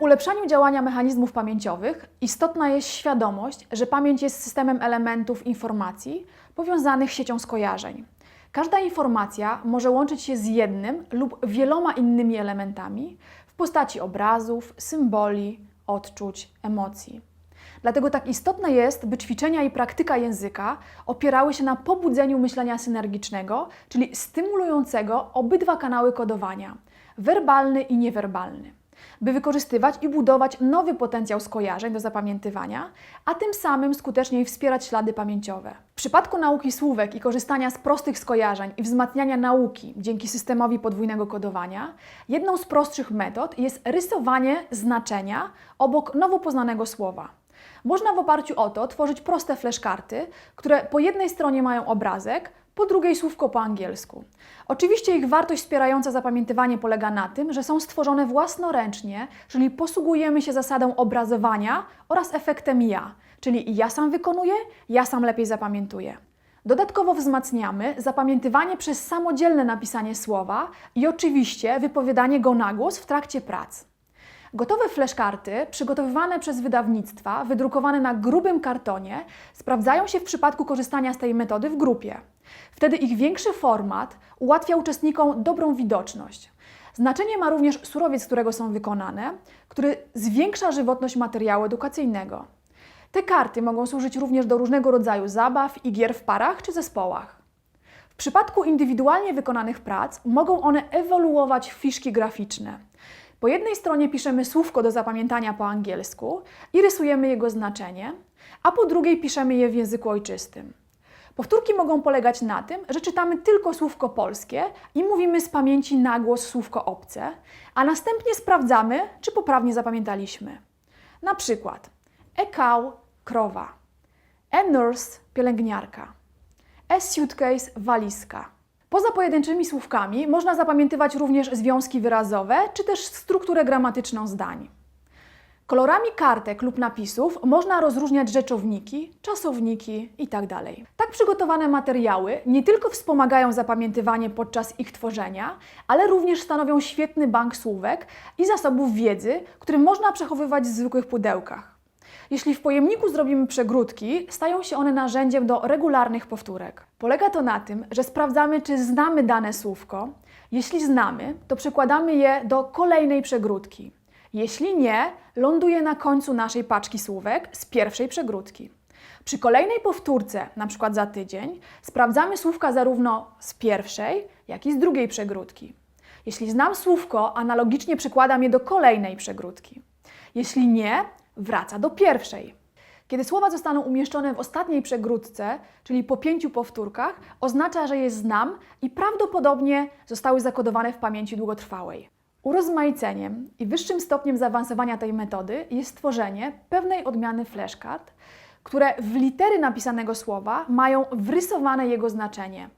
ulepszaniu działania mechanizmów pamięciowych istotna jest świadomość, że pamięć jest systemem elementów informacji powiązanych siecią skojarzeń. Każda informacja może łączyć się z jednym lub wieloma innymi elementami w postaci obrazów, symboli, odczuć, emocji. Dlatego tak istotne jest, by ćwiczenia i praktyka języka opierały się na pobudzeniu myślenia synergicznego, czyli stymulującego obydwa kanały kodowania werbalny i niewerbalny by wykorzystywać i budować nowy potencjał skojarzeń do zapamiętywania, a tym samym skuteczniej wspierać ślady pamięciowe. W przypadku nauki słówek i korzystania z prostych skojarzeń i wzmacniania nauki dzięki systemowi podwójnego kodowania, jedną z prostszych metod jest rysowanie znaczenia obok nowo poznanego słowa. Można w oparciu o to tworzyć proste flashkarty, które po jednej stronie mają obrazek, po drugiej słówko po angielsku. Oczywiście ich wartość wspierająca zapamiętywanie polega na tym, że są stworzone własnoręcznie, czyli posługujemy się zasadą obrazowania oraz efektem ja, czyli ja sam wykonuję, ja sam lepiej zapamiętuję. Dodatkowo wzmacniamy zapamiętywanie przez samodzielne napisanie słowa i oczywiście wypowiadanie go na głos w trakcie prac. Gotowe flashkarty, przygotowywane przez wydawnictwa, wydrukowane na grubym kartonie, sprawdzają się w przypadku korzystania z tej metody w grupie. Wtedy ich większy format ułatwia uczestnikom dobrą widoczność. Znaczenie ma również surowiec, z którego są wykonane, który zwiększa żywotność materiału edukacyjnego. Te karty mogą służyć również do różnego rodzaju zabaw i gier w parach czy zespołach. W przypadku indywidualnie wykonanych prac mogą one ewoluować w fiszki graficzne. Po jednej stronie piszemy słówko do zapamiętania po angielsku i rysujemy jego znaczenie, a po drugiej piszemy je w języku ojczystym. Powtórki mogą polegać na tym, że czytamy tylko słówko polskie i mówimy z pamięci na głos słówko obce, a następnie sprawdzamy, czy poprawnie zapamiętaliśmy. Na przykład a cow krowa, a nurse pielęgniarka, a suitcase walizka. Poza pojedynczymi słówkami można zapamiętywać również związki wyrazowe czy też strukturę gramatyczną zdań. Kolorami kartek lub napisów można rozróżniać rzeczowniki, czasowniki itd. Tak przygotowane materiały nie tylko wspomagają zapamiętywanie podczas ich tworzenia, ale również stanowią świetny bank słówek i zasobów wiedzy, który można przechowywać w zwykłych pudełkach. Jeśli w pojemniku zrobimy przegródki, stają się one narzędziem do regularnych powtórek. Polega to na tym, że sprawdzamy, czy znamy dane słówko. Jeśli znamy, to przekładamy je do kolejnej przegródki. Jeśli nie, ląduje na końcu naszej paczki słówek z pierwszej przegródki. Przy kolejnej powtórce, na przykład za tydzień, sprawdzamy słówka zarówno z pierwszej, jak i z drugiej przegródki. Jeśli znam słówko, analogicznie przekładam je do kolejnej przegródki. Jeśli nie, wraca do pierwszej. Kiedy słowa zostaną umieszczone w ostatniej przegródce, czyli po pięciu powtórkach, oznacza, że je znam i prawdopodobnie zostały zakodowane w pamięci długotrwałej. Urozmaiceniem i wyższym stopniem zaawansowania tej metody jest stworzenie pewnej odmiany flashcard, które w litery napisanego słowa mają wrysowane jego znaczenie.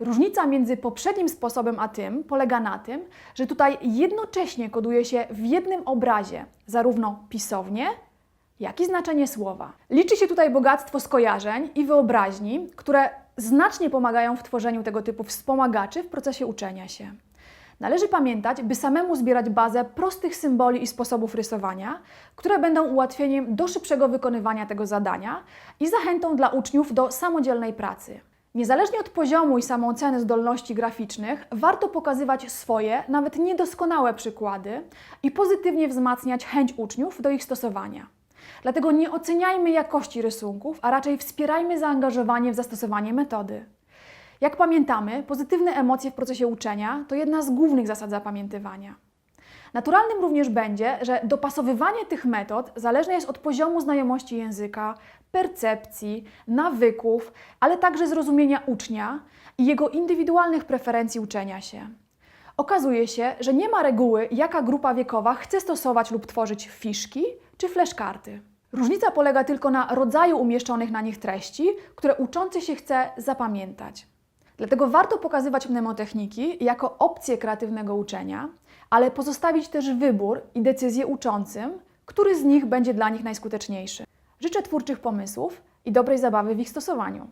Różnica między poprzednim sposobem a tym polega na tym, że tutaj jednocześnie koduje się w jednym obrazie zarówno pisownie, jak i znaczenie słowa. Liczy się tutaj bogactwo skojarzeń i wyobraźni, które znacznie pomagają w tworzeniu tego typu wspomagaczy w procesie uczenia się. Należy pamiętać, by samemu zbierać bazę prostych symboli i sposobów rysowania, które będą ułatwieniem do szybszego wykonywania tego zadania i zachętą dla uczniów do samodzielnej pracy. Niezależnie od poziomu i samooceny zdolności graficznych, warto pokazywać swoje, nawet niedoskonałe przykłady i pozytywnie wzmacniać chęć uczniów do ich stosowania. Dlatego nie oceniajmy jakości rysunków, a raczej wspierajmy zaangażowanie w zastosowanie metody. Jak pamiętamy, pozytywne emocje w procesie uczenia to jedna z głównych zasad zapamiętywania. Naturalnym również będzie, że dopasowywanie tych metod zależne jest od poziomu znajomości języka, percepcji, nawyków, ale także zrozumienia ucznia i jego indywidualnych preferencji uczenia się. Okazuje się, że nie ma reguły, jaka grupa wiekowa chce stosować lub tworzyć fiszki czy flashkarty. Różnica polega tylko na rodzaju umieszczonych na nich treści, które uczący się chce zapamiętać. Dlatego warto pokazywać mnemotechniki jako opcję kreatywnego uczenia, ale pozostawić też wybór i decyzję uczącym, który z nich będzie dla nich najskuteczniejszy. Życzę twórczych pomysłów i dobrej zabawy w ich stosowaniu.